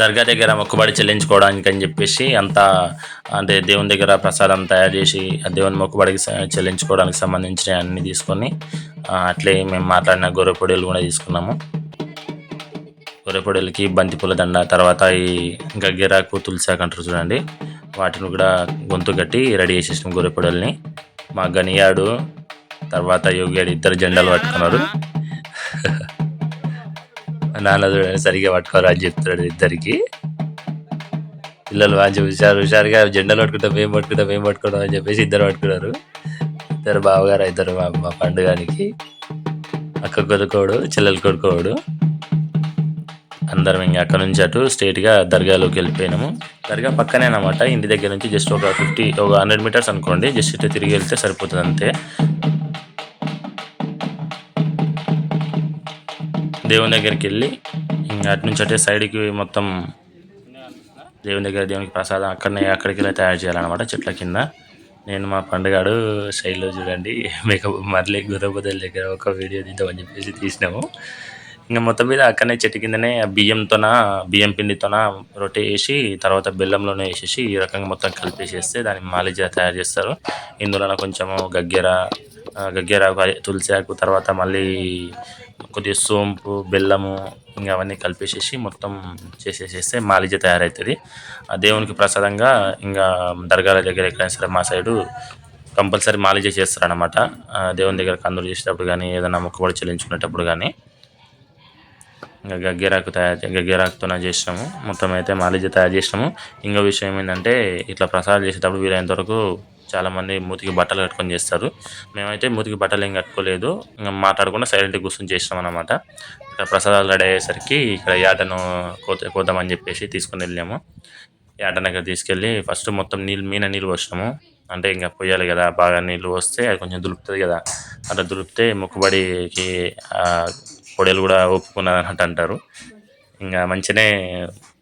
దర్గా దగ్గర మొక్కుబడి చెల్లించుకోవడానికి అని చెప్పేసి అంతా అంటే దేవుని దగ్గర ప్రసాదం తయారు చేసి దేవుని మొక్కుబడికి చెల్లించుకోవడానికి సంబంధించిన అన్ని తీసుకొని అట్లే మేము మాట్లాడిన గొర్రె పొడిలు కూడా తీసుకున్నాము. గొర్రె పొడిలకి బంతిపూల దండ తర్వాత ఈ గగ్గెరాకు తులసాకు అంటారు చూడండి. వాటిని కూడా గొంతు కట్టి రెడీ చేసేసాం గొర్రె మా గనియాడు తర్వాత యోగియాడు ఇద్దరు జెండాలు పట్టుకున్నారు. నాన్న సరిగా సరిగ్గా పట్టుకోరు అని చెప్తున్నాడు ఇద్దరికి. పిల్లలు మంచి హుషారు హుషారుగా జెండాలు పట్టుకుంటాం మేము పట్టుకుంటాం మేము పట్టుకుంటాం అని చెప్పేసి ఇద్దరు పట్టుకున్నారు. ఇద్దరు బావగారు ఇద్దరు మా మా పండుగానికి. అక్క కొడుకోడు చెల్లెలు కొడుకోడు. అందరం ఇంకా అక్కడ నుంచి అటు స్ట్రేట్గా దర్గాలోకి వెళ్ళిపోయినాము. దర్గా పక్కనే అనమాట ఇంటి దగ్గర నుంచి జస్ట్ ఒక ఫిఫ్టీ ఒక హండ్రెడ్ మీటర్స్ అనుకోండి. జస్ట్ ఇటు తిరిగి వెళ్తే సరిపోతుంది అంతే. దేవుని దగ్గరికి వెళ్ళి ఇంకా అటు నుంచి అటే సైడ్కి మొత్తం దేవుని దగ్గర దేవునికి ప్రసాదం అక్కడనే అక్కడికి వెళ్ళి తయారు చేయాలన్నమాట చెట్ల కింద. నేను మా పండుగాడు శైలిలో చూడండి మేకప్ మరలి గుర్రబుదల దగ్గర ఒక వీడియో తీద్దామని చెప్పేసి తీసినాము. ఇంకా మొత్తం మీద అక్కడనే చెట్టు కిందనే ఆ బియ్యంతోన బియ్యం పిండితోన రొట్టె వేసి తర్వాత బెల్లంలోనే వేసేసి ఈ రకంగా మొత్తం కలిపేసేస్తే దాన్ని మాలిజా తయారు చేస్తారు. ఇందులో కొంచెము గగ్గెర గగ్గెర తులసి ఆకు తర్వాత మళ్ళీ కొద్దిగా సోంపు బెల్లము ఇంకా అవన్నీ కలిపేసేసి మొత్తం చేసేసేస్తే మాలిజ తయారవుతుంది ఆ దేవునికి ప్రసాదంగా ఇంకా దర్గాల దగ్గర ఎక్కడైనా సరే మా సైడు కంపల్సరీ మాలిజ చేస్తారనమాట దేవుని దగ్గర కందులు చేసేటప్పుడు కానీ ఏదైనా మొక్కుబడి చెల్లించుకునేటప్పుడు కానీ ఇంకా గగ్గిరాకు తయారు గగ్గెరాకుతోనే చేసినాము. మొత్తం అయితే మాలిజ తయారు చేసినాము. ఇంకో విషయం ఏంటంటే ఇట్లా ప్రసాదాలు చేసేటప్పుడు వీలైనంత వరకు చాలామంది మూతికి బట్టలు కట్టుకొని చేస్తారు. మేమైతే మూతికి బట్టలు ఏం కట్టుకోలేదు. ఇంకా మాట్లాడకుండా సైలెంట్గా కూర్చొని చేసినాం అనమాట ఇక్కడ ప్రసాదాలు రెడీ అయ్యేసరికి ఇక్కడ యాటను కోత కోద్దామని చెప్పేసి తీసుకొని వెళ్ళాము. యాటను దగ్గర తీసుకెళ్ళి ఫస్ట్ మొత్తం నీళ్ళు మీన నీళ్ళు పోసినాము. అంటే ఇంకా పొయ్యాలి కదా బాగా నీళ్ళు వస్తే అది కొంచెం దులుపుతుంది కదా. అట్లా దులిపితే మొక్కుబడికి పొడేలు కూడా ఒప్పుకున్నది అన్నట్టు అంటారు. ఇంకా మంచిగానే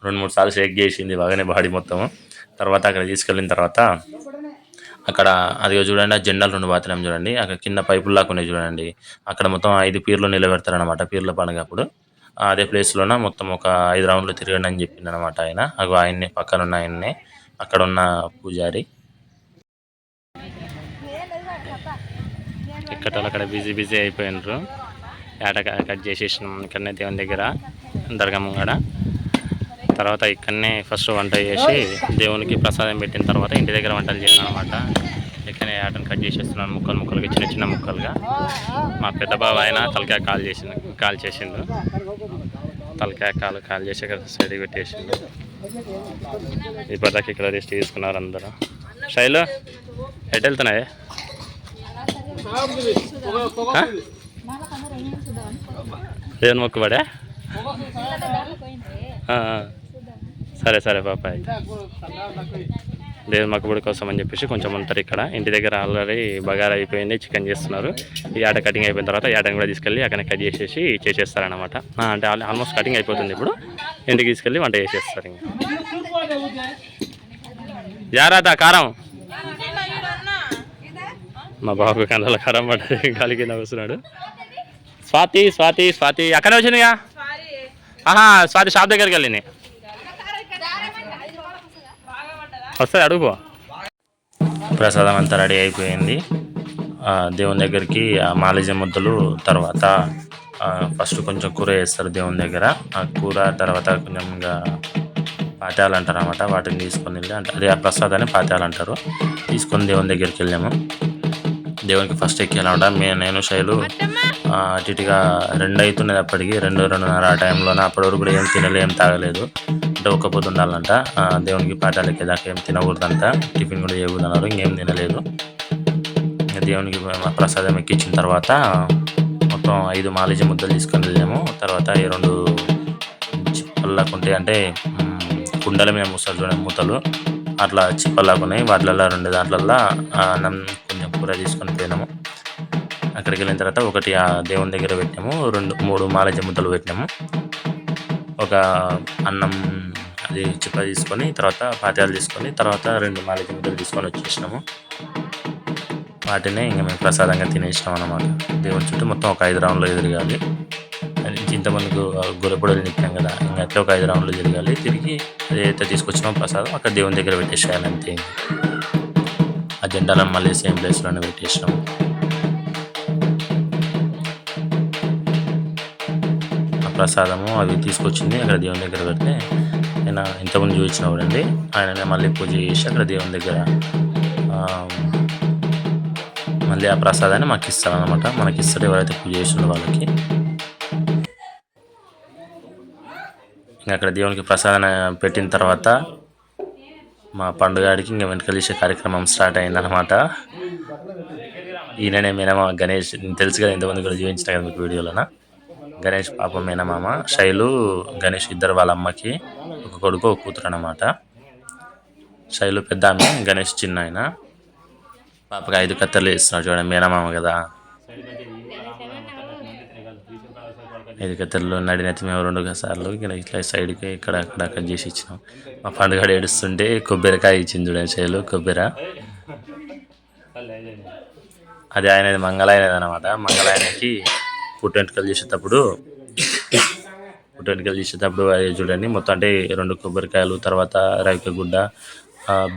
రెండు మూడు సార్లు షేక్ చేసింది బాగానే బాడీ మొత్తం తర్వాత అక్కడ తీసుకెళ్ళిన తర్వాత అక్కడ అది చూడండి ఆ జెండాలు రెండు పాత్రం చూడండి అక్కడ కింద పైపులు లాగా ఉన్నాయి చూడండి. అక్కడ మొత్తం ఐదు పీర్లు నిలబెడతారు అనమాట పీర్ల పండుగ అప్పుడు. అదే ప్లేస్లోన మొత్తం ఒక ఐదు రౌండ్లు తిరగండి అని చెప్పింది అనమాట ఆయన. అగో ఆయన్ని పక్కన ఉన్న ఆయన్నే అక్కడ ఉన్న పూజారి. ఇక్కడ అక్కడ బిజీ బిజీ అయిపోయినారు. ఏట కట్ చేసేసినాం ఇక్కడనే దేవుని దగ్గర దర్గమ్మ కూడా తర్వాత ఇక్కడనే ఫస్ట్ వంట చేసి దేవునికి ప్రసాదం పెట్టిన తర్వాత ఇంటి దగ్గర వంటలు చేయడం అనమాట ఇక్కడనే ఆటను కట్ చేసేస్తున్నాను ముక్కలు ముక్కలుగా చిన్న చిన్న ముక్కలుగా. మా పెద్ద బావ ఆయన తలకాయ కాల్ చేసిండు కాల్ చేసిండు. తలకాయ కాలు కాల్ చేసి ఇక్కడ సైడ్ పెట్టేసిండు. ఇప్పటిదాకా ఇక్కడ రెస్ట్ తీసుకున్నారు అందరూ. శైలు ఎటు వెళ్తున్నాయి దేవుని మొక్కుబడే. సరే సరే పాప అయితే దేవుని మొక్కుబడి కోసం అని చెప్పేసి కొంచెం ఉంటారు ఇక్కడ. ఇంటి దగ్గర ఆల్రెడీ బగారా అయిపోయింది చికెన్ చేస్తున్నారు. ఈ ఆట కటింగ్ అయిపోయిన తర్వాత ఈ ఆటను కూడా తీసుకెళ్ళి అక్కడ కట్ చేసేసి చేసేస్తారనమాట అంటే ఆల్మోస్ట్ కటింగ్ అయిపోతుంది ఇప్పుడు. ఇంటికి తీసుకెళ్ళి వంట చేసేస్తారు ఇంకా. కారం. మా బాబు కండల కారం పడ్డది గాలి కింద వస్తున్నాడు స్వాతి స్వాతి స్వాతి. అక్కడే వచ్చిందిగా? ఆహా స్వాతి షాప్ దగ్గరికి వెళ్ళింది. వస్తుంది అడుగు. ప్రసాదం అంతా రెడీ అయిపోయింది. దేవుని దగ్గరికి ఆ మాలిజ ముద్దలు తర్వాత ఫస్ట్ కొంచెం కూర వేస్తారు దేవుని దగ్గర. ఆ కూర తర్వాత కొంచెం ఇంకా పాత్యాలు అంటారు అనమాట వాటిని తీసుకొని వెళ్ళి అంటే అదే ఆ ప్రసాదాన్ని పాత్యాలు అంటారు. తీసుకొని దేవుని దగ్గరికి వెళ్ళాము. దేవునికి ఫస్ట్ ఎక్కాలన్నమాట మే నేను శైలు అటు ఇటుగా రెండు అవుతున్నది అప్పటికి. రెండు రెండున్నర ఆ టైంలోనే అప్పటి వరకు కూడా ఏం తినలే ఏం తాగలేదు. అంటే ఒక్క పొద్దు ఉండాలంట. దేవునికి పాఠాలు ఎక్కేదాకా ఏం తినకూడదంట. టిఫిన్ కూడా చేయకూడదు అన్నారు ఇంకేం తినలేదు. దేవునికి ప్రసాదం ఎక్కించిన తర్వాత మొత్తం ఐదు మాలిజీ ముద్దలు తీసుకొని వెళ్ళాము. తర్వాత ఈ రెండు చిప్పల్లాకుంటాయి అంటే కుండల మీద మూస్తారు చూడండి మూతలు. అట్లా చిప్పల్లాకున్నాయి వాటిలలో రెండు దాంట్లల్లో అన్నం కొంచెం కూర తీసుకొని పోయినాము. అక్కడికి వెళ్ళిన తర్వాత ఒకటి ఆ దేవుని దగ్గర పెట్టాము. రెండు మూడు మాలజ ముద్దలు పెట్టినాము. ఒక అన్నం అది చిప్ప తీసుకొని తర్వాత పాత్యాలు తీసుకొని తర్వాత రెండు మాలిక ముద్దలు తీసుకొని వచ్చేసినాము. వాటినే ఇంకా మేము ప్రసాదంగా తినేసినాం అనమాట దేవుని చుట్టూ మొత్తం ఒక ఐదు రౌండ్లు ఎదురుగాలి ఇంతమందికి గురపొడలు నింపాం కదా ఇంకా అట్లా ఒక ఐదు రౌండ్లు తిరగాలి. తిరిగి ఏదైతే తీసుకొచ్చినామో ప్రసాదం. అక్కడ దేవుని దగ్గర పెట్టేసేయాలి అంతే ఆ జెండాలను మళ్ళీ సేమ్ ప్లేస్లోనే పెట్టేసినాం. ప్రసాదము అవి తీసుకొచ్చింది అక్కడ దేవుని దగ్గర పెడితే ఆయన ఇంతకుముందు చూపించిన చూడండి ఆయననే మళ్ళీ పూజ చేసి అక్కడ దేవుని దగ్గర మళ్ళీ ఆ ప్రసాదాన్ని మాకు ఇస్తారనమాట మనకి ఇస్తారు ఎవరైతే పూజ చేసిండో వాళ్ళకి. ఇంకా అక్కడ దేవునికి ప్రసాదం పెట్టిన తర్వాత మా పండుగాడికి ఇంకా వెంటకలు తీసే కార్యక్రమం స్టార్ట్ అయిందనమాట ఈయననే మేనమామ గణేష్ తెలుసు కదా ఇంతమంది కూడా చూపించిన కదా మీకు వీడియోలోనా? గణేష్ పాప మేనమామ శైలు గణేష్ ఇద్దరు వాళ్ళ అమ్మకి ఒక కొడుకు ఒక కూతురు అనమాట శైలు పెద్ద ఆమె గణేష్ చిన్న ఆయన పాపకి ఐదు కత్తెలు ఇస్తున్నాడు చూడండి మేనమామ కదా. ఐదు కత్తెరలు నడినెత్తి మేము రెండు సార్లు ఇక్కడ ఇట్లా సైడ్కి ఇక్కడ అక్కడ కట్ చేసి ఇచ్చినాం. మా పండుగ ఏడుస్తుంటే కొబ్బరికాయ ఇచ్చింది చూడండి శైలు కొబ్బరి. అది ఆయనది మంగళాయనది అనమాట మంగళాయనకి పుట్టెంటుకలు చేసేటప్పుడు పుట్టెంటుకలు చేసేటప్పుడు అది చూడండి మొత్తం అంటే రెండు కొబ్బరికాయలు తర్వాత రైక గుడ్డ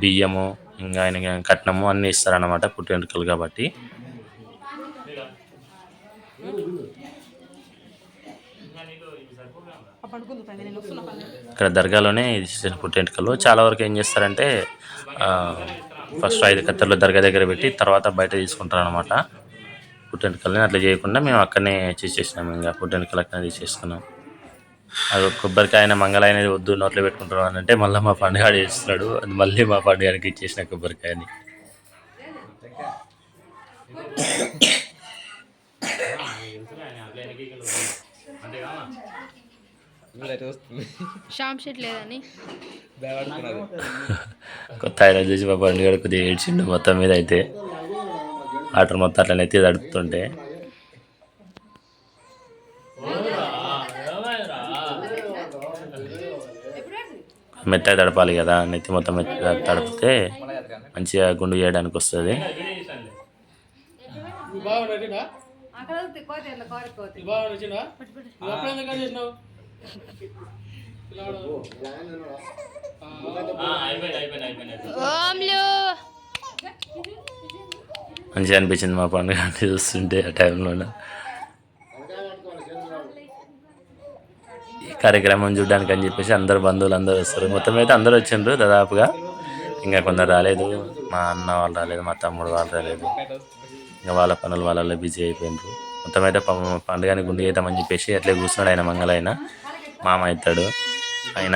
బియ్యము ఇంకా ఆయన కట్నము అన్నీ ఇస్తారన్నమాట పుట్టెంటుకలు కాబట్టి. ఇక్కడ దర్గాలోనే ఇది చేసిన చాలా వరకు ఏం చేస్తారంటే ఫస్ట్ ఐదు కత్తెలు దర్గా దగ్గర పెట్టి తర్వాత బయట తీసుకుంటారు అనమాట పుట్టెంటుకల్ని అట్లా చేయకుండా మేము అక్కడనే చేసేసినాం. ఇంకా పుట్టెంటుకలు అక్కడనే తీసేసుకున్నాం అది ఒక కొబ్బరికాయ మంగళాయన వద్దు నోట్లో పెట్టుకుంటారు అని అంటే మళ్ళీ మా పండుగ చేస్తున్నాడు. అది మళ్ళీ మా పండుగకి ఇచ్చేసిన కొబ్బరికాయని. కొత్త ఆయన చూసి మా పండుగ కొద్దిగా ఏడ్చిండు మొత్తం మీద అయితే. వాటర్ మొత్తం అట్లా నెత్తి తడుపుతుంటే. మెత్తగా తడపాలి కదా నెత్తి మొత్తం మెత్తగా తడిపితే మంచిగా గుండు చేయడానికి వస్తుంది. మంచిగా అనిపించింది మా పండుగ అంటే చూస్తుంటే ఆ టైంలో ఈ కార్యక్రమం చూడడానికి అని చెప్పేసి అందరు బంధువులు అందరూ వస్తారు. మొత్తం అయితే అందరూ వచ్చిండ్రు దాదాపుగా. ఇంకా కొందరు రాలేదు. మా అన్న వాళ్ళు రాలేదు మా తమ్ముడు వాళ్ళు రాలేదు. ఇంకా వాళ్ళ పనులు వాళ్ళలో బిజీ అయిపోయినారు మొత్తం అయితే ప- పండుగని గుండు చేద్దామని చెప్పేసి అట్లే కూర్చున్నాడు ఆయన మంగళాయన మామ అవుతాడు ఆయన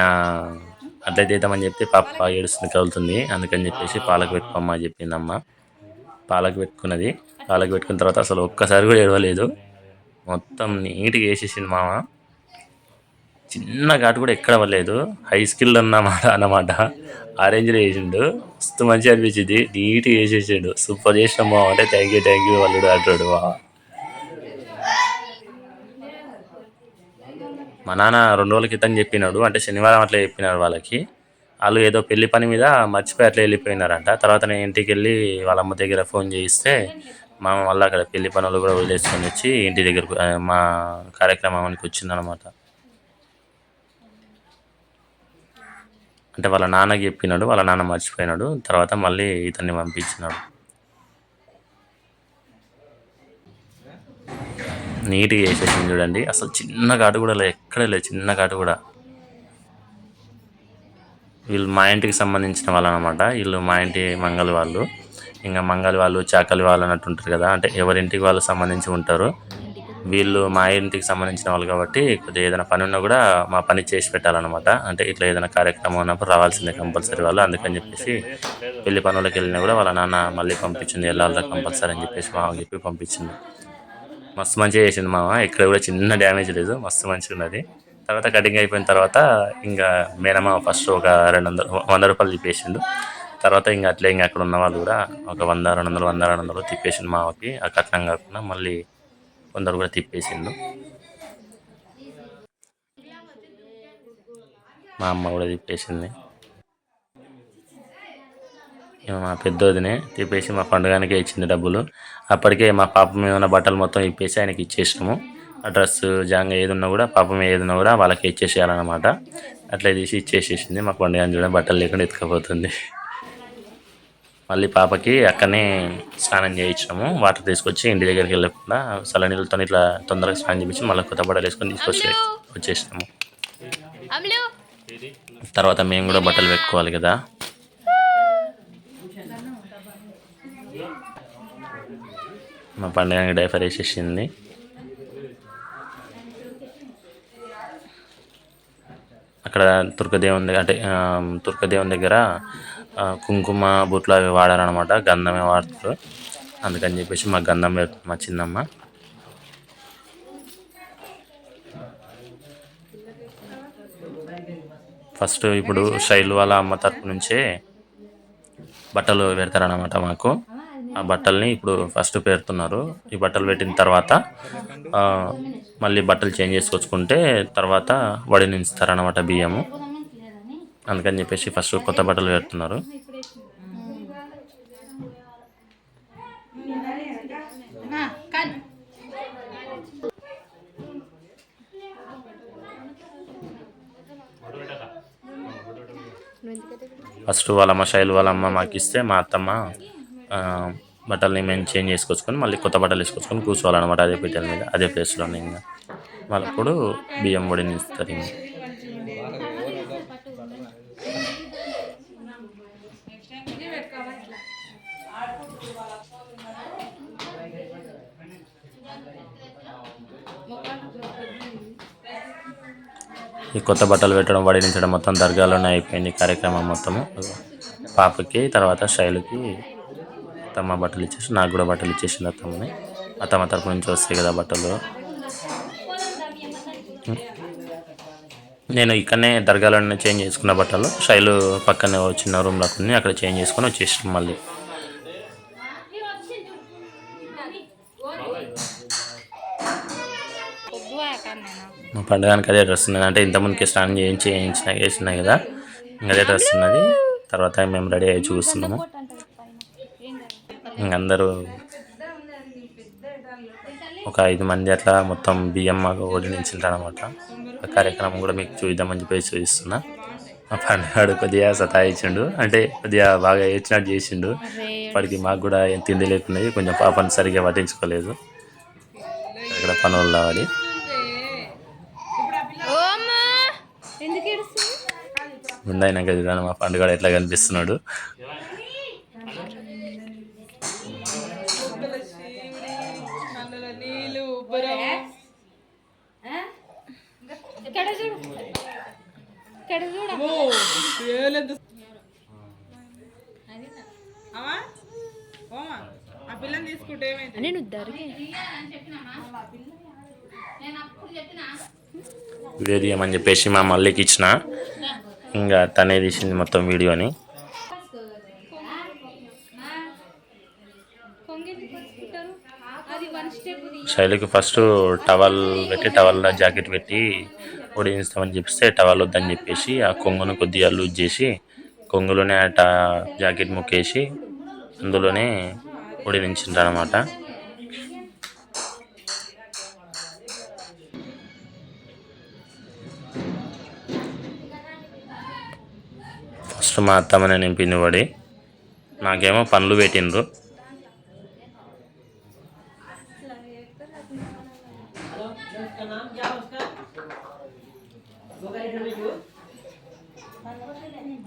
అట్లయితే చేద్దామని చెప్తే పాప ఏడుస్తుంది కదులుతుంది. అందుకని చెప్పేసి పాలకు పెట్టుకోమ్మా చెప్పిందమ్మ. పాలకు పెట్టుకున్నది. పాలకు పెట్టుకున్న తర్వాత అసలు ఒక్కసారి కూడా ఏడవలేదు. మొత్తం నీట్గా వేసేసింది మామ. చిన్న ఘాటు కూడా ఎక్కడ అవ్వలేదు హై స్కిల్ అన్నమాట అన్నమాట. ఆరెంజ్లో వేసిండు. మస్తు మంచిగా అనిపించింది. నీట్గా వేసేసిండు. సూపర్ చేసిన మామ. అంటే థ్యాంక్ యూ థ్యాంక్ యూ వాళ్ళు అంటాడు మా మా నాన్న రెండు రోజుల క్రితం చెప్పినాడు. అంటే శనివారం అట్లా చెప్పినాడు వాళ్ళకి. వాళ్ళు ఏదో పెళ్ళి పని మీద మర్చిపోయి అట్లా వెళ్ళిపోయినారంట. తర్వాత నేను ఇంటికి వెళ్ళి వాళ్ళ అమ్మ దగ్గర ఫోన్ చేయిస్తే మా మళ్ళీ అక్కడ పెళ్ళి పనులు కూడా వదిలేసుకొని వచ్చి ఇంటి దగ్గరకు మా కార్యక్రమానికి వచ్చిందనమాట అంటే వాళ్ళ నాన్నకి చెప్పినాడు వాళ్ళ నాన్న మర్చిపోయినాడు. తర్వాత మళ్ళీ ఇతన్ని పంపించినాడు. నీట్గా వేసేసింది చూడండి. అసలు చిన్న ఘాటు కూడా లేదు ఎక్కడ లేదు చిన్న ఘాటు కూడా. వీళ్ళు మా ఇంటికి సంబంధించిన వాళ్ళు అనమాట వీళ్ళు మా ఇంటి మంగళ వాళ్ళు. ఇంకా మంగళ వాళ్ళు చాకలి వాళ్ళు అన్నట్టు ఉంటారు కదా. అంటే ఎవరింటికి వాళ్ళు సంబంధించి ఉంటారు. వీళ్ళు మా ఇంటికి సంబంధించిన వాళ్ళు కాబట్టి కొద్దిగా ఏదైనా పని ఉన్నా కూడా మా పని చేసి పెట్టాలన్నమాట. అంటే ఇట్లా ఏదైనా కార్యక్రమం ఉన్నప్పుడు రావాల్సిందే కంపల్సరీ వాళ్ళు. అందుకని చెప్పేసి పెళ్ళి పనులకు వెళ్ళినా కూడా వాళ్ళ నాన్న మళ్ళీ పంపించింది వెళ్ళాలి కంపల్సరీ అని చెప్పేసి మామ చెప్పి పంపించింది. మస్తు మంచిగా చేసింది మామ. ఇక్కడ కూడా చిన్న డ్యామేజ్ లేదు. మస్తు మంచిగా ఉన్నది. తర్వాత కటింగ్ అయిపోయిన తర్వాత ఇంకా మేనమా ఫస్ట్ ఒక రెండు వందలు వంద రూపాయలు తిప్పేసిండు. తర్వాత ఇంకా అట్లే ఇంకా అక్కడ ఉన్న వాళ్ళు కూడా ఒక వంద రెండు వందలు వంద రెండు వందలు తిప్పేసిండు మావకి ఆ కట్నం కాకుండా మళ్ళీ కొందరు కూడా తిప్పేసిండు. మా అమ్మ కూడా తిప్పేసింది. మా పెద్దోదినే తిప్పేసి మా పండుగానికే ఇచ్చింది డబ్బులు. అప్పటికే మా పాప మీద ఉన్న బట్టలు మొత్తం ఇప్పేసి ఆయనకి ఇచ్చేసినాము. డ్రెస్ జాంగ ఏది ఉన్నా కూడా పాపం ఏది ఉన్నా కూడా వాళ్ళకి ఇచ్చేసేయాలన్నమాట. అట్లా తీసి ఇచ్చేసేసింది మా పండుగ చూడండి బట్టలు లేకుండా ఎత్తుకపోతుంది మళ్ళీ పాపకి అక్కడనే స్నానం చేయించినాము. వాటర్ తీసుకొచ్చి ఇంటి దగ్గరికి వెళ్ళకుండా చల్లనీళ్ళతో ఇట్లా తొందరగా స్నానం చేయించి మళ్ళీ కొత్త బట్టలు వేసుకొని తీసుకొచ్చి వచ్చేసినాము. తర్వాత మేము కూడా బట్టలు పెట్టుకోవాలి కదా. మా పండుగకి డైఫర్ వేసేసింది. అక్కడ తుర్కదేవుని దగ్గర అంటే దుర్గదేవుని తుర్కదేవుని దగ్గర కుంకుమ బొట్లు అవి వాడారనమాట గంధమే వాడతారు అందుకని చెప్పేసి మా గంధం మా చిన్నమ్మ. ఫస్ట్ ఇప్పుడు శైలు వాళ్ళ అమ్మ తరపు నుంచే బట్టలు పెడతారనమాట మాకు. ఆ బట్టల్ని ఇప్పుడు ఫస్ట్ పేరుతున్నారు. ఈ బట్టలు పెట్టిన తర్వాత మళ్ళీ బట్టలు చేంజ్ చేసుకొచ్చుకుంటే తర్వాత వడినిస్తారనమాట బియ్యము. అందుకని చెప్పేసి ఫస్ట్ కొత్త బట్టలు పెడుతున్నారు. ఫస్ట్ వాళ్ళ అమ్మ శైలు వాళ్ళ అమ్మ మాకు ఇస్తే మా అత్తమ్మ బట్టల్ని మేము చేంజ్ చేసుకొచ్చుకొని మళ్ళీ కొత్త బట్టలు వేసుకొచ్చుకొని కూర్చోవాలన్నమాట అదే పీటల మీద అదే ప్లేస్లోనే ఇంకా. వాళ్ళప్పుడు బియ్యం పొడిని ఇస్తారు ఇంకా. ఈ కొత్త బట్టలు పెట్టడం వడినించడం మొత్తం దర్గాలోనే అయిపోయింది కార్యక్రమం మొత్తము. పాపకి తర్వాత శైలుకి అత్తమ్మ బట్టలు ఇచ్చేసి నాకు కూడా బట్టలు ఇచ్చేసింది అత్తమ్మని అత్తమ్మ తరపు నుంచి వస్తాయి కదా బట్టలు. నేను ఇక్కడనే దర్గాలోనే చేంజ్ చేసుకున్న బట్టలు. శైలు పక్కనే చిన్న రూమ్లో కొన్ని అక్కడ చేంజ్ చేసుకొని వచ్చేసాం మళ్ళీ. మా పండుగానికి అదే డ్రెస్ ఉన్నది. అంటే ఇంతకుముందుకే స్నానం చేయించి చేయించిన వేసినాయి కదా. ఇంకా అదే డ్రెస్ ఉన్నది. తర్వాత మేము రెడీ అయ్యి చూస్తున్నాము. అందరూ ఒక ఐదు మంది అట్లా మొత్తం బియ్యం మాకు ఓడినించింటారు అనమాట ఆ కార్యక్రమం కూడా మీకు చూద్దామని చెప్పేసి చూపిస్తున్నా. మా పండుగాడు కొద్దిగా సతాయించిండు. అంటే కొద్దిగా బాగా ఏడ్చినట్టు చేసిండు. వాడికి మాకు కూడా ఏం తిండి లేకున్నది. కొంచెం పాపని సరిగ్గా పట్టించుకోలేదు. ఇక్కడ పనులు రావాలి. ముందైనాక చూడండి మా పండుగ ఎట్లా కనిపిస్తున్నాడు. ఇక్కడ చూడు ఓ, ఏలెంత అమ్మా ఓమా ఆ పిల్లని తీసుకుంటే ఏమైంది? నేను దొరికి వీడియో తీయమని చెప్పేసి మా మల్లికి ఇచ్చిన. ఇంకా తనే తీసింది మొత్తం వీడియోని అది వన్ స్టెప్ శైలికి ఫస్ట్ టవల్ పెట్టి టవల్ జాకెట్ పెట్టి ఉడిస్తామని చెప్పిస్తే టవల్ వద్దని చెప్పేసి ఆ కొంగును కొద్దిగా లూజ్ చేసి కొంగులోనే ఆ టా జాకెట్ ముక్కేసి అందులోనే ఉడినించిండ్రు అనమాట ఫస్ట్ మా అత్తమ్మనే నింపింది పడి నాకేమో పనులు పెట్టిండ్రు.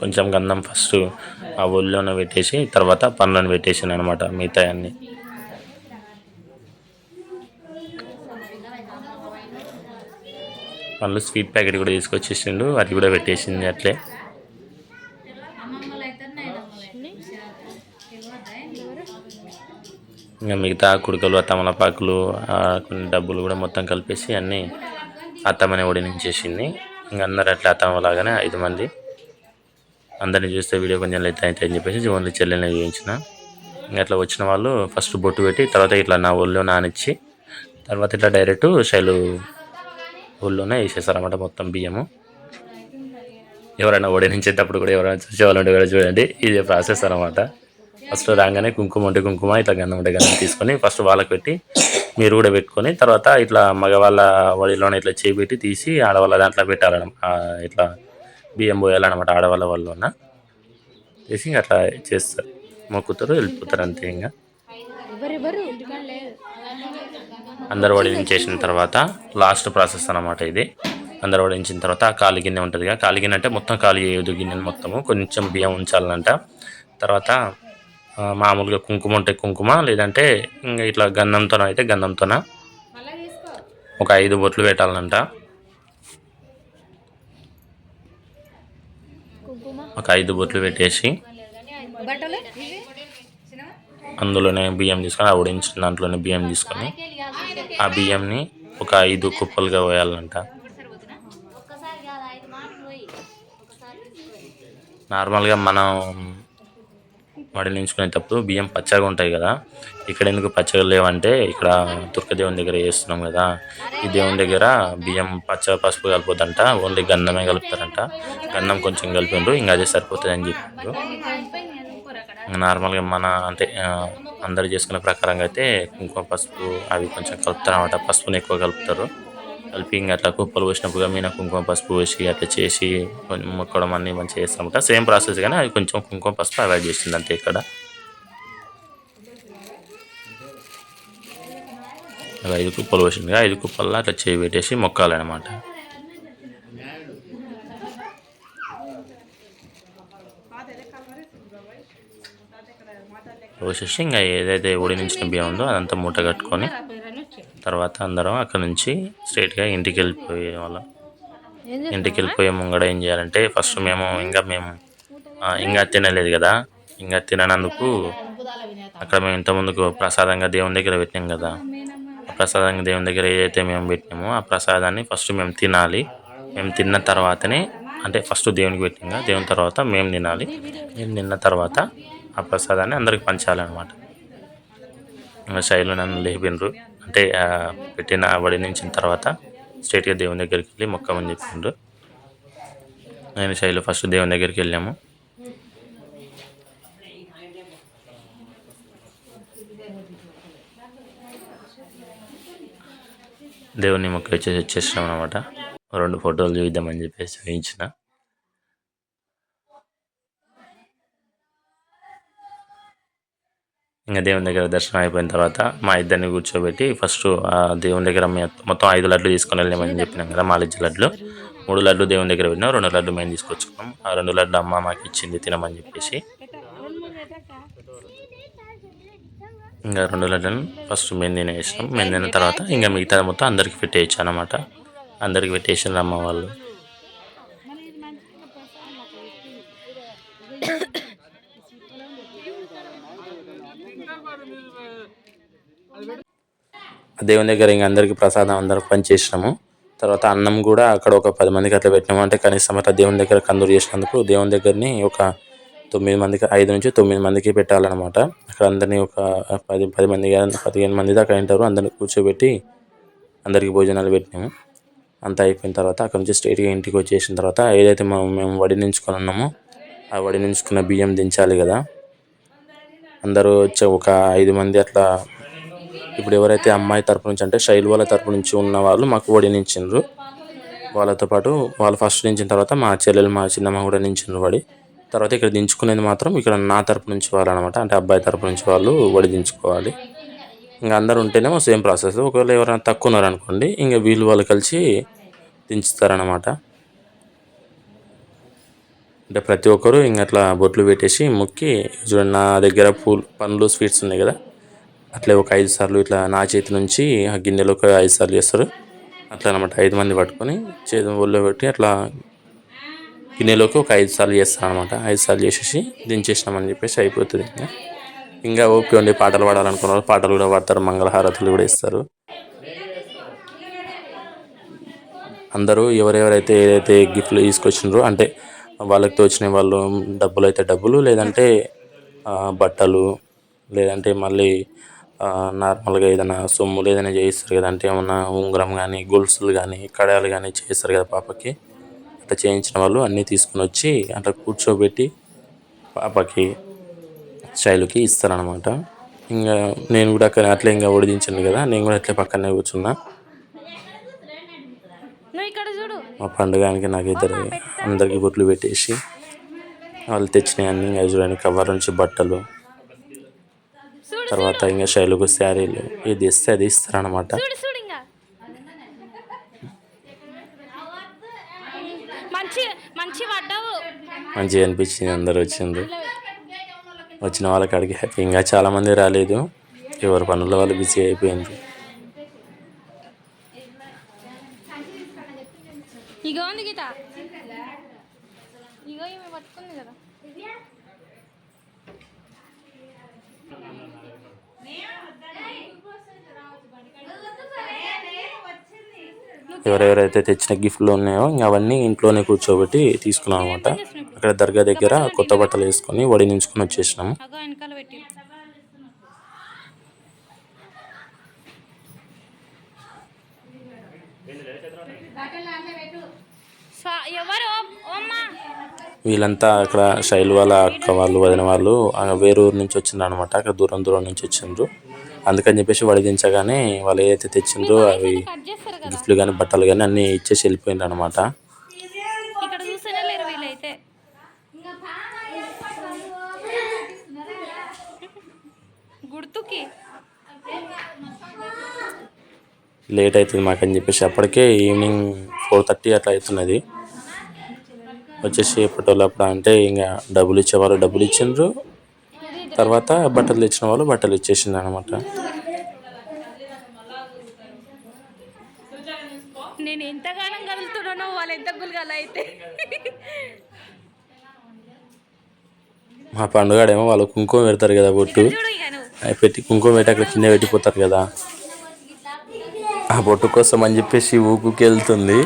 కొంచెం గంధం ఫస్ట్ ఆ ఒళ్ళోనే పెట్టేసి తర్వాత పనులను పెట్టేసాను అనమాట మిగతా అన్ని పనులు స్వీట్ ప్యాకెట్ కూడా తీసుకొచ్చేసిండు అది కూడా పెట్టేసింది అట్లే. ఇంకా మిగతా కుడుకలు తమలపాకులు కొన్ని డబ్బులు కూడా మొత్తం కలిపేసి అన్నీ అత్తమ్మనే ఒడినించేసింది. ఇంకా అందరు అట్లా అత్తమ్మ లాగానే ఐదు మంది. అందరిని చూస్తే వీడియో కొంచెం లెట్ అయితే అని చెప్పేసి ఓన్లీ చెల్లెల్ని చూపించిన. ఇంకా అట్లా వచ్చిన వాళ్ళు ఫస్ట్ బొట్టు పెట్టి తర్వాత ఇట్లా నా ఒళ్ళో నానిచ్చి తర్వాత ఇట్లా డైరెక్ట్ శైలు ఊళ్ళోనే వేసేసారన్నమాట మొత్తం బియ్యము. ఎవరైనా ఓడినించేటప్పుడు కూడా ఎవరైనా చూసేవాళ్ళంటే కూడా చూడండి. ఇదే ప్రాసెస్ అనమాట ఫస్ట్ రాగానే కుంకుమ ఉంటే కుంకుమ ఇట్లా గంధం ఉంటే గంధం తీసుకొని ఫస్ట్ వాళ్ళకి పెట్టి మీరు కూడా పెట్టుకొని తర్వాత ఇట్లా మగవాళ్ళ వడిలోనే ఇట్లా చేపెట్టి తీసి ఆడవాళ్ళ దాంట్లో పెట్టాలన్న ఇట్లా బియ్యం పోయాలన్నమాట ఆడవాళ్ళ చేసి ఇంకా అట్లా చేస్తారు. మొక్కుతారు వెళ్ళిపోతారు అంతే ఇంకా. అందరు వడించేసిన తర్వాత లాస్ట్ ప్రాసెస్ అన్నమాట ఇది. అందరు వడించిన తర్వాత ఆ కాలి గిన్నె ఉంటుంది కదా కాలి గిన్నె అంటే మొత్తం ఖాళీ చేయదు గిన్నెని మొత్తము. కొంచెం బియ్యం ఉంచాలంట. తర్వాత మామూలుగా కుంకుమ ఉంటే కుంకుమ లేదంటే ఇంకా ఇట్లా గంధంతోన అయితే గంధంతోన ఒక ఐదు బొట్లు పెట్టాలంట. ఒక ఐదు బొట్లు పెట్టేసి అందులోనే బియ్యం తీసుకొని ఆ ఉడించిన దాంట్లోనే బియ్యం తీసుకొని ఆ బియ్యంని ఒక ఐదు కుప్పలుగా పోయాలంట నార్మల్గా మనం వడిలించుకునేటప్పుడు బియ్యం పచ్చగా ఉంటాయి కదా. ఇక్కడ ఎందుకు పచ్చగా లేవంటే ఇక్కడ దుర్గదేవుని దగ్గర చేస్తున్నాం కదా. ఈ దేవుని దగ్గర బియ్యం పచ్చ పసుపు కలపొద్దంట ఓన్లీ గన్నమే కలుపుతారంట. గన్నం కొంచెం కలిపిండ్రు ఇంకా అదే సరిపోతుంది అని చెప్పిండ్రు నార్మల్గా మన అంటే అందరు చేసుకునే ప్రకారంగా అయితే కుంకుమ పసుపు అవి కొంచెం కలుపుతారు అనమాట పసుపుని ఎక్కువ కలుపుతారు. కలిపి ఇంకా అట్లా కుప్పలు పోసినప్పుడు మీద కుంకుమ పసుపు వేసి అట్లా చేసి మొక్కడం అన్ని మంచిగా చేస్తారన్నమాట సేమ్ ప్రాసెస్ కానీ అది కొంచెం కుంకుమ పసుపు అవాయిడ్ చేసింది అంతే ఇక్కడ. అలా ఐదు కుప్పలు పోసింది ఐదు కుప్పల్లో అట్లా చేయి పెట్టేసి మొక్కాలన్నమాట పోసేసి ఇంకా ఏదైతే ఉడినించిన బియ్యం ఉందో అదంతా మూట కట్టుకొని తర్వాత అందరం అక్కడ నుంచి స్ట్రైట్గా ఇంటికి వెళ్ళిపోయే వాళ్ళం ఇంటికి వెళ్ళిపోయే ముంగడ ఏం చేయాలంటే ఫస్ట్ మేము ఇంకా మేము ఇంకా తినలేదు కదా. ఇంకా తిననందుకు అక్కడ మేము ఇంత ముందుకు ప్రసాదంగా దేవుని దగ్గర పెట్టాం కదా. ఆ ప్రసాదంగా దేవుని దగ్గర ఏదైతే మేము పెట్టినామో ఆ ప్రసాదాన్ని ఫస్ట్ మేము తినాలి. మేము తిన్న తర్వాతనే అంటే ఫస్ట్ దేవునికి పెట్టాం కదా దేవుని తర్వాత మేము తినాలి. మేము తిన్న తర్వాత ఆ ప్రసాదాన్ని అందరికి పంచాలన్నమాట. ఇంకా శైలు నన్ను లేపిండ్రు. అంటే ఆ, పెట్టిన వడి నుంచిన తర్వాత స్ట్రైట్గా దేవుని దగ్గరికి వెళ్ళి మొక్కమని చెప్పిండ్రు. నేను శైలు ఫస్ట్ దేవుని దగ్గరికి వెళ్ళాము. దేవుని మొక్క వచ్చేసి వచ్చేసినాం అనమాట రెండు ఫోటోలు చూద్దామని చెప్పేసి వేయించిన. ఇంకా దేవుని దగ్గర దర్శనం అయిపోయిన తర్వాత మా ఇద్దరిని కూర్చోబెట్టి ఫస్ట్ ఆ దేవుని దగ్గర మొత్తం ఐదు లడ్లు తీసుకొని వెళ్ళామని చెప్పినాం కదా మాలిజ్జ లడ్లు. మూడు లడ్లు దేవుని దగ్గర పెట్టినాం రెండు లడ్లు మేము తీసుకొచ్చుకున్నాం. ఆ రెండు లడ్లు అమ్మ మాకు ఇచ్చింది తినమని చెప్పేసి. ఇంకా రెండు లడ్లను ఫస్ట్ మేము తినేసాం మేము తిన్న తర్వాత ఇంకా మిగతా మొత్తం అందరికి పెట్టేయచ్చు అనమాట అందరికి పెట్టేసిన అమ్మ వాళ్ళు. దేవుని దగ్గర ఇంకా అందరికీ ప్రసాదం అందరికి పనిచేసినాము తర్వాత అన్నం కూడా అక్కడ ఒక పది మందికి అట్లా పెట్టినాము. అంటే కనీసం అట్లా దేవుని దగ్గర కందూరు చేసినందుకు దేవుని దగ్గరని ఒక తొమ్మిది మందికి ఐదు నుంచి తొమ్మిది మందికి పెట్టాలన్నమాట. అక్కడ అందరినీ ఒక పది పది మంది పదిహేను మంది దాకా ఉంటారు. అందరిని కూర్చోబెట్టి అందరికి భోజనాలు పెట్టినాము. అంతా అయిపోయిన తర్వాత అక్కడ నుంచి స్ట్రైట్గా ఇంటికి వచ్చేసిన తర్వాత ఏదైతే మేము మేము వడినించుకొని ఉన్నామో ఆ వడి నించుకున్న బియ్యం దించాలి కదా. అందరూ వచ్చే ఒక ఐదు మంది అట్లా ఇప్పుడు ఎవరైతే అమ్మాయి తరపు నుంచి అంటే శైలు వాళ్ళ తరపు నుంచి ఉన్న వాళ్ళు మాకు వడినించిండ్రు వాళ్ళతో పాటు వాళ్ళు ఫస్ట్ నించిన తర్వాత మా చెల్లెలు మా చిన్నమ్మ కూడా నించిండ్రు వడి. తర్వాత ఇక్కడ దించుకునేది మాత్రం ఇక్కడ నా తరపు నుంచి వాళ్ళు అనమాట అంటే అబ్బాయి తరపు నుంచి వాళ్ళు వడి దించుకోవాలి. ఇంకా అందరు ఉంటేనేమో సేమ్ ప్రాసెస్. ఒకవేళ ఎవరైనా తక్కువ ఉన్నారనుకోండి ఇంకా వీళ్ళు వాళ్ళు కలిసి దించుతారనమాట అంటే ప్రతి ఒక్కరు ఇంక అట్లా బొట్లు పెట్టేసి మొక్కి చూడండి నా దగ్గర పూలు పండ్లు స్వీట్స్ ఉన్నాయి కదా. అట్లే ఒక ఐదు సార్లు ఇట్లా నా చేతి నుంచి ఆ గిన్నెలోకి ఐదు సార్లు చేస్తారు. అట్లా అనమాట ఐదు మంది పట్టుకొని చేతి ఒళ్ళో పెట్టి అట్లా గిన్నెలోకి ఒక ఐదు సార్లు చేస్తాను అనమాట ఐదు సార్లు చేసేసి దించేసినామని చెప్పేసి అయిపోతుంది. ఇంకా ఇంకా ఓకే ఉండి పాటలు పాడాలనుకున్న వాళ్ళు పాటలు కూడా పాడతారు. మంగళహారతులు కూడా ఇస్తారు అందరూ ఎవరెవరైతే ఏదైతే గిఫ్ట్లు తీసుకొచ్చినారో అంటే వాళ్ళకి తోచిన వాళ్ళు డబ్బులు అయితే డబ్బులు లేదంటే బట్టలు లేదంటే మళ్ళీ నార్మల్గా ఏదైనా సొమ్ములు ఏదైనా చేయిస్తారు కదా అంటే ఏమన్నా ఉంగరం కానీ గొలుసులు కానీ కడాలు కానీ చేస్తారు కదా పాపకి. అట్లా చేయించిన వాళ్ళు అన్నీ తీసుకొని వచ్చి అట్లా కూర్చోబెట్టి పాపకి శైలుకి ఇస్తారనమాట ఇంకా నేను కూడా అక్కడ అట్లే ఇంకా ఓడిదించాను కదా నేను కూడా అట్లే పక్కనే కూర్చున్నా. మా పండుగానికి నాకు ఇద్దరు అందరికి బొట్లు పెట్టేసి వాళ్ళు తెచ్చినాయి అన్ని. ఇంకా చూడండి కవర్ నుంచి బట్టలు. తర్వాత ఇంకా శైలుకు శారీలు ఇది ఇస్తే అది ఇస్తారనమాట మంచి పడ్డావు. మంచిగా అనిపించింది అందరు వచ్చిండ్రు. వచ్చిన వాళ్ళ కాడికి హ్యాపీ. ఇంకా చాలా మంది రాలేదు. ఎవరి పనుల వాళ్ళు బిజీ అయిపోయిండ్రు. ఇగో ఉంది గీత. ఇగో ఈమె పట్టుకుంది కదా. ఎవరెవరైతే తెచ్చిన గిఫ్ట్లు ఉన్నాయో ఇంకా అవన్నీ ఇంట్లోనే కూర్చోబెట్టి తీసుకున్నాం అనమాట అక్కడ దర్గా దగ్గర కొత్త బట్టలు వేసుకొని వడి నుంచుకొని వచ్చేసినాము వీళ్ళంతా అక్కడ శైలు వాళ్ళ అక్క వాళ్ళు వదిన వాళ్ళు వేరే ఊరు నుంచి వచ్చిండ్రు అనమాట అక్కడ దూరం దూరం నుంచి వచ్చిండ్రు. అందుకని చెప్పేసి వడిదించగానే వాళ్ళు ఏదైతే తెచ్చిండ్రో అవి గిఫ్ట్లు కానీ బట్టలు కానీ అన్నీ ఇచ్చేసి వెళ్ళిపోయిండ్రు అనమాట గుర్తుకి. లేట్ అవుతుంది మాకని చెప్పేసి. అప్పటికే ఈవినింగ్ ఫోర్ థర్టీ అట్లా అవుతున్నది. వచ్చేసి ఎప్పటివాళ్ళు అప్పుడు అంటే ఇంకా డబ్బులు ఇచ్చేవాళ్ళు డబ్బులు ఇచ్చిండ్రు. తర్వాత బట్టలు తెచ్చిన వాళ్ళు బట్టలు ఇచ్చేసిండ్రు అనమాట నేను ఎంతగానం కదులుతున్నానో వాళ్ళు ఎంత గుల్గల అయితే. మా పండుగాడేమో వాళ్ళు కుంకుమ పెడతారు కదా బొట్టు. అవి పెట్టి కుంకుమ పెట్టి అక్కడ కింద పెట్టిపోతారు కదా. ఆ బొట్టు కోసం అని చెప్పేసి ఊకుకి వెళ్తుంది.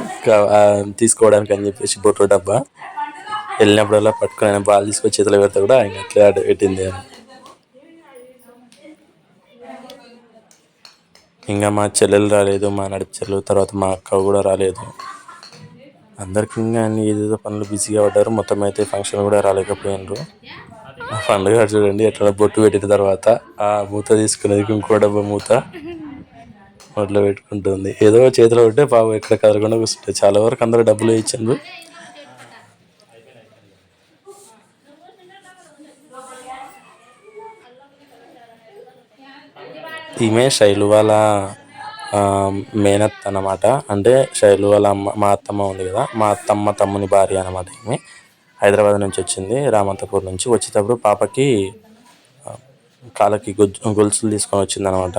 తీసుకోవడానికి అని చెప్పేసి బొట్టు డబ్బా. వెళ్ళినప్పుడల్లా పట్టుకొని ఆయన బాల్ తీసుకొని చేతిలో పెడితే కూడా ఆయన అట్లే పెట్టింది అని ఇంకా మా చెల్లెలు రాలేదు మా నడిచెల్లు తర్వాత మా అక్క కూడా రాలేదు. అందరికి ఇంకా అన్ని ఏదేదో పనులు బిజీగా పడ్డారు. మొత్తం అయితే ఫంక్షన్ కూడా రాలేకపోయినారు. పండుగ చూడండి ఎట్లా బొట్టు పెట్టిన తర్వాత ఆ మూత తీసుకునేది ఇంకో డబ్బా మూత నోట్లో పెట్టుకుంటుంది. ఏదో చేతిలో ఉంటే పాపం ఎక్కడ కదలకుండా కూర్చుంటాయి చాలా వరకు అందరూ డబ్బులు ఇచ్చిండ్రు ఈమె శైలు వాళ్ళ ఆ, అన్నమాట. అంటే శైలు వాళ్ళ అమ్మ మా అత్తమ్మ ఉంది కదా మా అత్తమ్మ తమ్ముని భార్య అనమాట ఈమె. హైదరాబాద్ నుంచి వచ్చింది రామంతపూర్ నుంచి. వచ్చేటప్పుడు పాపకి కాళ్ళకి గొజ్జు గొలుసులు తీసుకొని వచ్చింది అనమాట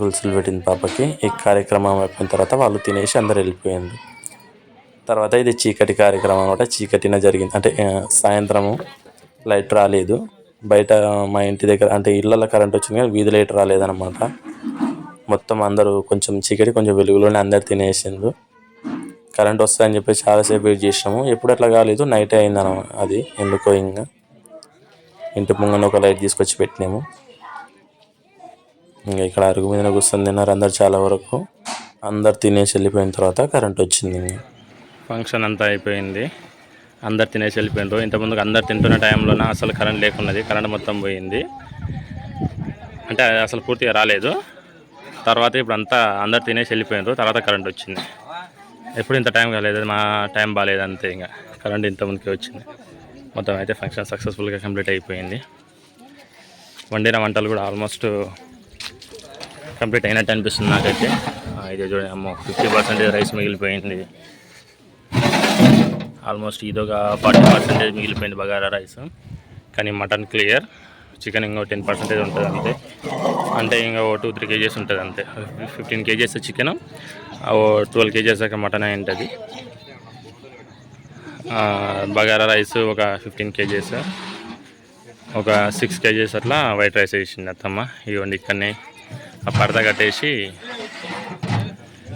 గొలుసులు పెట్టింది పాపకి. ఈ కార్యక్రమం అయిపోయిన తర్వాత వాళ్ళు తినేసి అందరు వెళ్ళిపోయింది. తర్వాత ఇది చీకటి కార్యక్రమం అనమాట చీకటిన జరిగింది. అంటే సాయంత్రము లైట్ రాలేదు. బయట మా ఇంటి దగ్గర అంటే ఇళ్ళల్లో కరెంట్ వచ్చింది కానీ వీధి లైట్ రాలేదనమాట మొత్తం అందరూ కొంచెం చీకటి కొంచెం వెలుగులోనే అందరు తినేసిండ్రు. కరెంట్ వస్తుందని చెప్పి చాలాసేపు వెయిట్ చేసినాము. ఎప్పుడు అట్లా కాలేదు నైట్ అయిందనమాట అది ఎందుకో ఇంకా. ఇంటి ముంగన ఒక లైట్ తీసుకొచ్చి పెట్టినాము. ఇంకా ఇక్కడ అరుగు మీద కూర్చొని తిన్నారు అందరు చాలా వరకు. అందరు తినేసి వెళ్ళిపోయిన తర్వాత కరెంట్ వచ్చింది ఇంకా. ఫంక్షన్ అంతా అయిపోయింది. అందరు తినేసి వెళ్ళిపోయినారు. ఇంతకుముందు అందరు తింటున్న టైంలో అసలు కరెంట్ లేకున్నది. కరెంట్ మొత్తం పోయింది. అంటే అసలు పూర్తిగా రాలేదు. తర్వాత ఇప్పుడు అంతా అందరు తినేసి వెళ్ళిపోయినారు. తర్వాత కరెంట్ వచ్చింది. ఎప్పుడు ఇంత టైం కాలేదు. మా టైం బాగాలేదు అంతే ఇంకా. కరెంట్ ఇంత ముందుకే వచ్చింది. మొత్తం అయితే ఫంక్షన్ సక్సెస్ఫుల్గా కంప్లీట్ అయిపోయింది. వండిన వంటలు కూడా ఆల్మోస్ట్ కంప్లీట్ అయినట్టు అనిపిస్తుంది నాకైతే. ఇది చూడండి అమ్మో ఫిఫ్టీ పర్సెంటేజ్ రైస్ మిగిలిపోయింది. ఆల్మోస్ట్ ఇది ఒక ఫార్టీ పర్సెంటేజ్ మిగిలిపోయింది బగారా రైస్. కానీ మటన్ క్లియర్. చికెన్ ఇంకో టెన్ పర్సెంటేజ్ ఉంటుంది అంతే. అంటే ఇంకా ఓ టూ త్రీ కేజీస్ ఉంటుంది అంతే. ఫిఫ్టీన్ కేజీస్ చికెన్ ఓ ట్వెల్వ్ కేజీస్ దాకా మటన్ అయి ఉంటుంది బగారా రైస్ ఒక ఫిఫ్టీన్ కేజీస్ ఒక సిక్స్ కేజీస్ అట్లా వైట్ రైస్ వేసింది అత్తమ్మ. ఇవ్వండి ఇక్కడనే. ఆ పరద కట్టేసి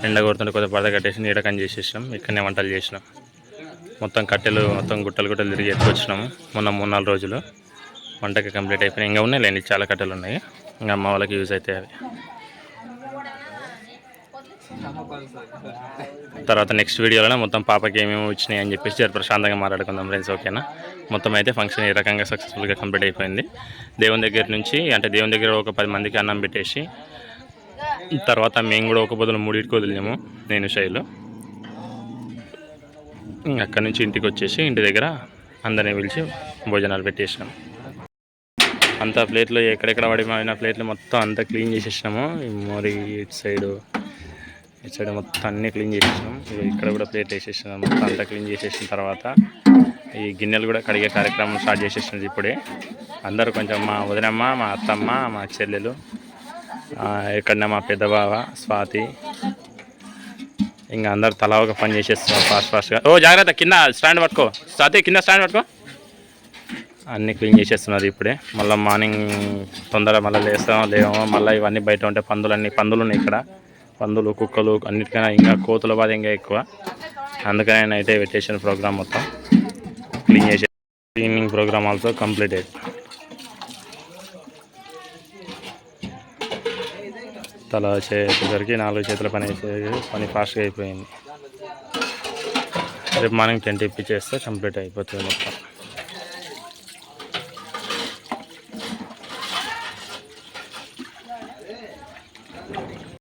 ఎండ కొడుతుంటే కొద్దిగా పరద కట్టేసి నీడకం చేసేసినాం. ఇక్కడనే వంటలు చేసినాం. మొత్తం కట్టెలు మొత్తం గుట్టలు గుట్టలు తిరిగి ఎత్తుకొచ్చినాము. మొన్న మూడు నాలుగు రోజులు. వంటకి కంప్లీట్ అయిపోయినాయి. ఇంకా ఉన్నాయి లేండి చాలా కట్టెలు ఉన్నాయి. ఇంకా అమ్మ వాళ్ళకి యూజ్ అవుతాయి అవి. తర్వాత నెక్స్ట్ వీడియోలో మొత్తం పాపకి ఏమేమి వచ్చినాయి అని చెప్పేసి జర ప్రశాంతంగా మాట్లాడుకుందాం ఫ్రెండ్స్ ఓకేనా? మొత్తం అయితే ఫంక్షన్ ఈ రకంగా సక్సెస్ఫుల్గా కంప్లీట్ అయిపోయింది. దేవుని దగ్గర నుంచి అంటే దేవుని దగ్గర ఒక పది మందికి అన్నం పెట్టేసి తర్వాత మేము కూడా ఒక బదులు మూడింటికి వదిలేము నేను శైలు. అక్కడి నుంచి ఇంటికి వచ్చేసి ఇంటి దగ్గర అందరిని పిలిచి భోజనాలు పెట్టేసినాం. అంతా ప్లేట్లో ఎక్కడెక్కడ పడిపోయిన ప్లేట్లు మొత్తం అంతా క్లీన్ చేసేసినాము. మరి ఇటు సైడు ఇటు సైడ్ మొత్తం అన్నీ క్లీన్ చేసేసినాం. ఇక్కడ కూడా ప్లేట్ వేసేసినాం. మొత్తం అంతా క్లీన్ చేసేసిన తర్వాత ఈ గిన్నెలు కూడా కడిగే కార్యక్రమం స్టార్ట్ చేసేసినది ఇప్పుడే. అందరూ కొంచెం మా వదినమ్మ మా అత్తమ్మ మా చెల్లెలు ఎక్కడన్నా మా పెద్దబావ స్వాతి ఇంకా అందరు తలా ఒక పని చేసేస్తున్నారు ఫాస్ట్ ఫాస్ట్గా ఓ జాగ్రత్త కింద స్టాండ్ పట్టుకో. స్వాతి కింద స్టాండ్ పట్టుకో. అన్నీ క్లీన్ చేసేస్తున్నారు ఇప్పుడే. మళ్ళీ మార్నింగ్ తొందరగా మళ్ళీ లేస్తాం లేవో మళ్ళీ ఇవన్నీ బయట ఉంటే పందులు అన్ని పందులు ఉన్నాయి ఇక్కడ. పందులు కుక్కలు అన్నిటికైనా ఇంకా కోతుల బాధ ఇంకా ఎక్కువ. అందుకనే నైటే పెట్టేసిన ప్రోగ్రామ్ మొత్తం క్లీన్ చేసే క్లీనింగ్ ప్రోగ్రామ్ ఆల్సో కంప్లీటెడ్ తల చేసేసరికి నాలుగు చేతుల పని అయిపోయి పని ఫాస్ట్గా అయిపోయింది. రేపు మార్నింగ్ టెంట్ ఇప్పించేస్తే కంప్లీట్ అయిపోతుంది మొత్తం.